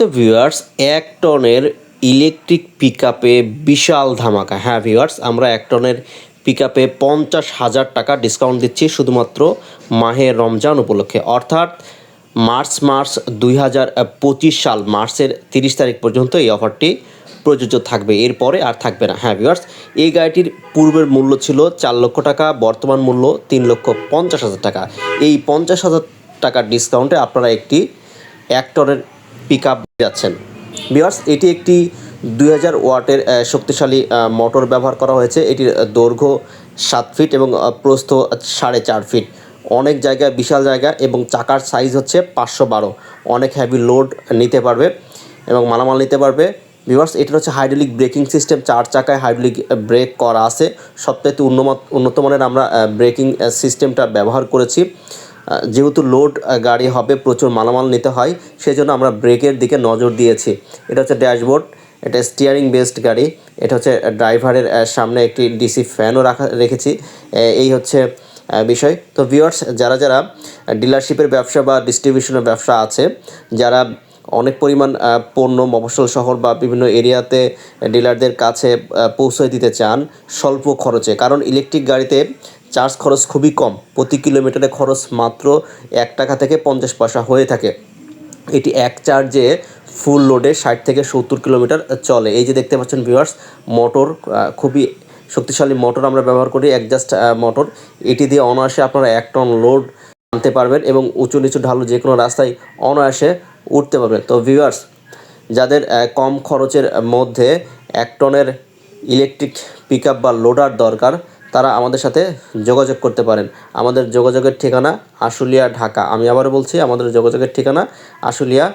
তো ভিউয়ার্স এক টনের ইলেকট্রিক পিকআপে বিশাল ধামাকা। হ্যাঁ ভিউয়ার্স আমরা এক টনের পিকআপে পঞ্চাশ হাজার টাকা ডিসকাউন্ট দিচ্ছি শুধুমাত্র মাহে রমজান উপলক্ষে। অর্থাৎ মার্চ মার্চ দুই হাজার পঁচিশ সাল, মার্চের তিরিশ তারিখ পর্যন্ত এই অফারটি প্রযোজ্য থাকবে। এরপরে আর থাকবে না। হ্যাঁ ভিউয়ার্স এই গাড়িটির পূর্বের মূল্য ছিল চার লক্ষ টাকা, বর্তমান মূল্য তিন লক্ষ পঞ্চাশ হাজার টাকা। এই পঞ্চাশ হাজার টাকার ডিসকাউন্টে আপনারা একটি এক টনের পিক আপ যাচ্ছেন। বিয়ার্স এটি একটি দুই হাজার ওয়াটের শক্তিশালী মোটর ব্যবহার করা হয়েছে। এটির দৈর্ঘ্য সাত ফিট এবং প্রস্থ সাড়ে চার ফিট অনেক জায়গা বিশাল জায়গা এবং চাকার সাইজ হচ্ছে পাঁচশো বারো। অনেক হ্যাভি লোড নিতে পারবে এবং মালামাল নিতে পারবে। ভিউয়ার্স এটা হচ্ছে হাইড্রোলিক ব্রেকিং সিস্টেম চার চাকায় হাইড্রোলিক ব্রেক করা আছে। সবথেকে উন্নত উন্নত মানের আমরা ব্রেকিং সিস্টেমটা ব্যবহার করেছি। যেহেতু লোড গাড়ি হবে, প্রচুর মালামাল নিতে হয়, সেজন্য আমরা ব্রেকের দিকে নজর দিয়েছি। এটা হচ্ছে ড্যাশবোর্ড, এটা স্টিয়ারিং বেসড গাড়ি, এটা হচ্ছে ড্রাইভারের সামনে একটি ডিসি ফ্যানও রাখা, রেখেছি। এই হচ্ছে বিষয়। তো ভিউয়ার্স যারা যারা ডিলারশিপের ব্যবসা বা ডিস্ট্রিবিউশনের ব্যবসা আছে, যারা অনেক পরিমাণ পণ্য মফস্বল শহর বা বিভিন্ন এরিয়াতে ডিলারদের কাছে পৌঁছে দিতে চান, স্বল্প খরচে, কারণ ইলেকট্রিক গাড়িতে চার্জ খরচ খুবই কম। প্রতি কিলোমিটারে খরচ মাত্র এক টাকা থেকে পঞ্চাশ পয়সা হয়ে থাকে। এটি এক চার্জে ফুল লোডে ষাট থেকে সত্তর কিলোমিটার চলে। এই যে দেখতে পাচ্ছেন ভিউয়ার্স মোটর খুবই শক্তিশালী মোটর আমরা ব্যবহার করি অ্যাডজাস্ট মোটর এটি দিয়ে অনায়াসে আপনারা এক টন লোড আনতে পারবেন এবং উঁচু নিচু ঢালু যে কোনো রাস্তায় অনায়াসে উঠতে পারবেন। তো ভিউয়ার্স যাদের কম খরচের মধ্যে এক টনের ইলেকট্রিক পিকআপ বা লোডার দরকার তারা আমাদের সাথে যোগাযোগ করতে পারেন। আমাদের যোগাযোগের ঠিকানা আশুলিয়া, ঢাকা। আমি আবারও বলছি, আমাদের যোগাযোগের ঠিকানা আশুলিয়া,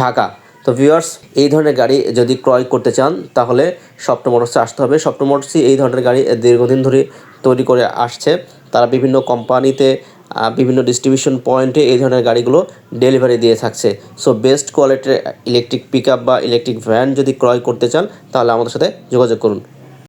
ঢাকা। তো ভিউয়ার্স এই ধরনের গাড়ি যদি ক্রয় করতে চান, তাহলে সপ্ট মোটরসে আসতে হবে। সপ্ট মোটরসই এই ধরনের গাড়ি দীর্ঘদিন ধরে তৈরি করে আসছে। তারা বিভিন্ন কোম্পানিতে বিভিন্ন ডিস্ট্রিবিউশন পয়েন্টে এই ধরনের গাড়িগুলো ডেলিভারি দিয়ে থাকছে। সো বেস্ট কোয়ালিটির ইলেকট্রিক পিকআপ বা ইলেকট্রিক ভ্যান যদি ক্রয় করতে চান, তাহলে আমাদের সাথে যোগাযোগ করুন।